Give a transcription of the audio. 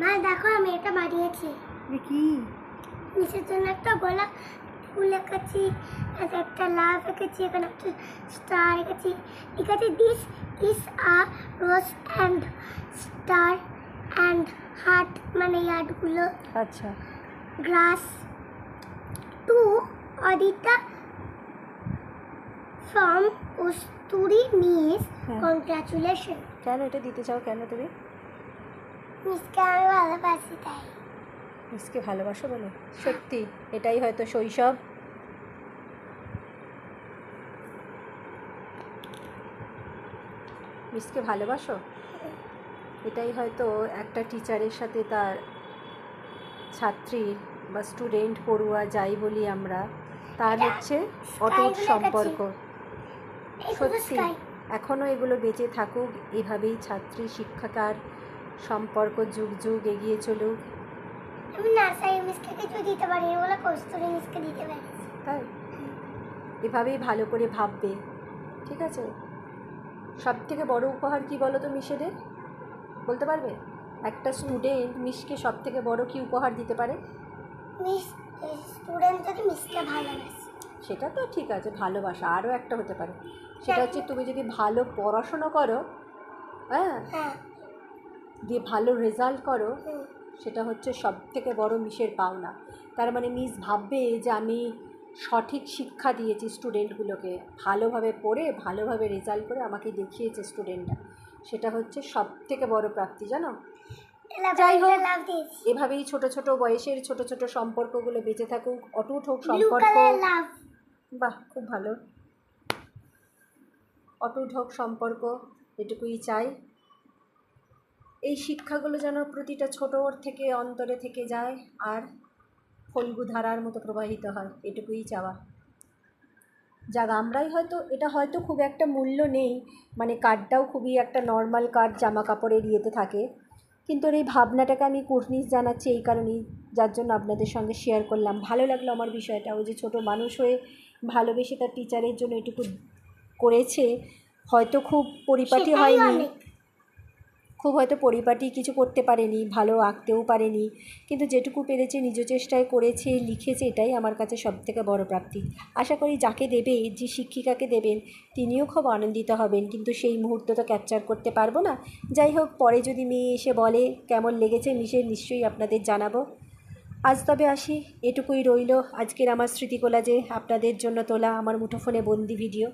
মা দেখো আমি এটা বানিয়েছি। কি? নিচের জন্য একটা গোলাপ ফুল এঁকেছি একটা লাভ এঁকেছি এখানে একটা স্টার এঁকেছি। ঠিক আছে this is a rose and star and heart মানে ইয়ার্ডগুলো আচ্ছা। গ্রাস to Adita from Kasturi miss. Congratulation কেন এটা দিতে চাও? কেন তুমি? মিসকে আমি ভালোবাসি তাই। মিসকে ভালোবাসো বলে সত্যি এটাই হয়তো শৈশব। মিসকে ভালোবাসো? এটাই হয়তো একটা টিচারের সাথে তার ছাত্রীর বা স্টুডেন্ট পড়ুয়া যাই বলি আমরা তার হচ্ছে অটুট সম্পর্ক। সত্যি এখনও এগুলো বেঁচে থাকুক এভাবেই ছাত্রী শিক্ষাকার সম্পর্ক যুগ যুগ এগিয়ে চলুক। নার্সারি মিসকে কিছু দিতে পারি ওগুলো কস্তুরি মিসকে দিতে পারি। তাই? এভাবেই ভালো করে ভাববে। ঠিক আছে? সব থেকে বড় উপহার কি বলো তো মিশেদের? বলতে পারবে? একটা স্টুডেন্ট মিসকে সব থেকে বড় কি উপহার দিতে পারে? মিস স্টুডেন্ট যদি মিসকে ভালোবাসে। সেটা তো ঠিক আছে ভালোবাসা আরও একটা হতে পারে। সেটা হচ্ছে তুমি যদি ভালো পড়াশুনো করো হ্যাঁ? হ্যাঁ। দিয়ে ভালো রেজাল্ট করো সেটা হচ্ছে সব থেকে বড় মিসের পাওনা। তার মানে মিস ভাববে যে আমি সঠিক শিক্ষা দিয়েছি স্টুডেন্টগুলোকে ভালোভাবে পড়ে ভালোভাবে রেজাল্ট করে আমাকে দেখিয়েছে স্টুডেন্টরা সেটা হচ্ছে সব থেকে বড় প্রাপ্তি জানো? যাই হোক। এভাবেই ছোট ছোট বয়সের ছোট ছোট সম্পর্কগুলো বেঁচে থাকুক অটুট হোক সম্পর্ক। বাহ খুব ভালো। অটুট হোক সম্পর্ক এটুকুই চাই। এই শিক্ষাগুলো যেন প্রতিটা ছোটোর থেকে অন্তরে থেকে যায় আর ফল্গু ধারার মতো প্রবাহিত হয় এটুকুই চাওয়া যাক আমরাই হয়তো এটা হয়তো খুব একটা মূল্য নেই মানে কার্ডটাও খুবই একটা নর্মাল কার্ড জামা কাপড়ের ইয়েতে থাকে কিন্তু ওর এই ভাবনাটাকে আমি কুর্নিশ জানাচ্ছি এই কারণেই যার জন্য আপনাদের সঙ্গে শেয়ার করলাম ভালো লাগল আমার বিষয়টা ওই যে ছোটো মানুষ হয়ে ভালোবেসে তার টিচারের জন্য এটুকু করেছে হয়তো খুব পরিপাটি হয়নি। খুব হয়তো পরিপাটি কিছু করতে পারেনি, ভালো আঁকতেও পারেনি। কিন্তু যেটুকু পেরেছে, নিজ চেষ্টায় করেছে, লিখেছে, এটাই আমার কাছে সব থেকে বড় প্রাপ্তি। আশা করি যাকে দেবে, যে শিক্ষিকাকে দেবেন, তিনিও খুব আনন্দিত হবেন। কিন্তু সেই মুহূর্ত তো ক্যাপচার করতে পারব না। যাই হোক, পরে যদি মেয়ে এসে বলে, কেমন লেগেছে মিশে নিশ্চয়ই আপনাদের জানাব। আজ তবে আসি, এটুকুই রইল আজকের আমার স্মৃতিকোলা যে আপনাদের জন্য তোলা আমার মুঠোফোনে বন্দি ভিডিও।